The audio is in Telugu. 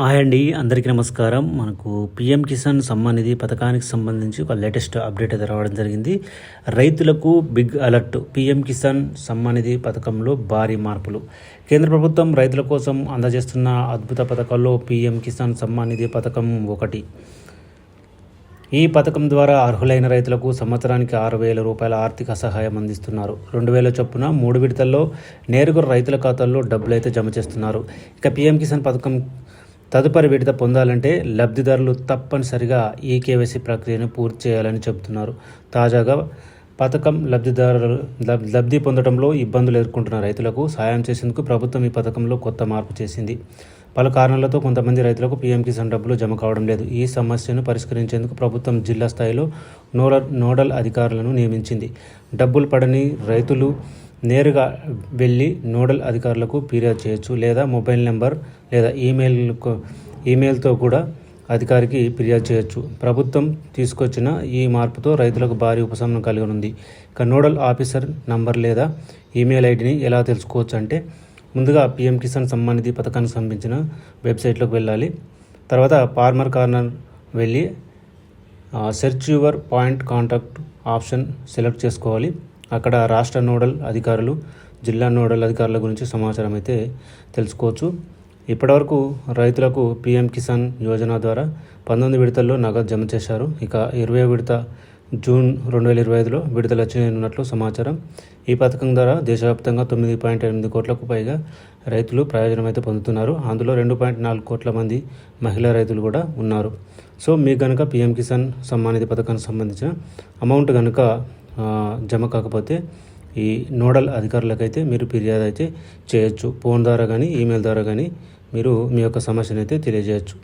హాయ్ అండి అందరికీ నమస్కారం. మనకు పిఎం కిసాన్ సమ్మాన్ నిధి పథకానికి సంబంధించి ఒక లేటెస్ట్ అప్డేట్ అయితే రావడం జరిగింది. రైతులకు big alert PM Kisan Samman Nidhi పథకంలో భారీ మార్పులు. కేంద్ర ప్రభుత్వం రైతుల కోసం అందజేస్తున్న అద్భుత పథకాల్లో పిఎం కిసాన్ సమ్మాన్ నిధి పథకం ఒకటి. ఈ పథకం ద్వారా అర్హులైన రైతులకు సంవత్సరానికి ఆరు వేల రూపాయల ఆర్థిక సహాయం అందిస్తున్నారు. రెండు వేల చొప్పున మూడు విడతల్లో నేరుగా రైతుల ఖాతాల్లో డబ్బులు అయితే జమ చేస్తున్నారు. ఇక పిఎం కిసాన్ పథకం తదుపరి విడత పొందాలంటే లబ్ధిదారులు తప్పనిసరిగా ఈ కేవైసీ ప్రక్రియను పూర్తి చేయాలని చెబుతున్నారు. తాజాగా పథకం లబ్ధిదారులు లబ్- లబ్ధి పొందడంలో ఇబ్బందులు ఎదుర్కొంటున్న రైతులకు సాయం చేసేందుకు ప్రభుత్వం ఈ పథకంలో కొత్త మార్పు చేసింది. పలు కారణాలతో కొంతమంది రైతులకు పీఎం కిసాన్ డబ్బులు జమ కావడం లేదు. ఈ సమస్యను పరిష్కరించేందుకు ప్రభుత్వం జిల్లా స్థాయిలో నోడల్ నోడల్ అధికారులను నియమించింది. డబ్బులు పడని రైతులు నేరుగా వెళ్ళి నోడల్ అధికారులకు ఫిర్యాదు చేయొచ్చు లేదా మొబైల్ నెంబర్ లేదా ఈమెయిల్ ఈమెయిల్తో కూడా అధికారికి ఫిర్యాదు చేయొచ్చు. ప్రభుత్వం తీసుకొచ్చిన ఈ మార్పుతో రైతులకు భారీ ఉపశమనం కలిగి ఉంది ఇక నోడల్ ఆఫీసర్ నంబర్ లేదా ఈమెయిల్ ఐడిని ఎలా తెలుసుకోవచ్చు అంటే ముందుగా పిఎం కిసాన్ సమ్మానిధి పథకానికి సంబంధించిన వెబ్సైట్లోకి వెళ్ళాలి. తర్వాత ఫార్మర్ కార్నర్ వెళ్ళి search your point contact option select చేసుకోవాలి. అక్కడ రాష్ట్ర నోడల్ అధికారులు జిల్లా నోడల్ అధికారుల గురించి సమాచారం అయితే తెలుసుకోవచ్చు. ఇప్పటివరకు రైతులకు పీఎం కిసాన్ యోజన ద్వారా పంతొమ్మిది విడతల్లో నగదు జమ చేశారు. ఇక ఇరవై విడత జూన్ రెండు వేల ఇరవై ఐదులో విడుదల చేయనున్నట్లు సమాచారం. ఈ పథకం ద్వారా దేశవ్యాప్తంగా తొమ్మిది పాయింట్ ఎనిమిది కోట్లకు పైగా రైతులు ప్రయోజనం అయితే పొందుతున్నారు. అందులో రెండు పాయింట్ నాలుగు కోట్ల మంది మహిళా రైతులు కూడా ఉన్నారు. సో మీకు కనుక పీఎం కిసాన్ సమ్మానిధి పథకానికి సంబంధించిన అమౌంట్ కనుక జమ కాకపోతే ఈ నోడల్ అధికారులకైతే మీరు ఫిర్యాదు అయితే చేయొచ్చు. ఫోన్ ద్వారా కానీ ఈమెయిల్ ద్వారా కానీ మీరు మీ యొక్క సమస్యను అయితే తెలియజేయచ్చు.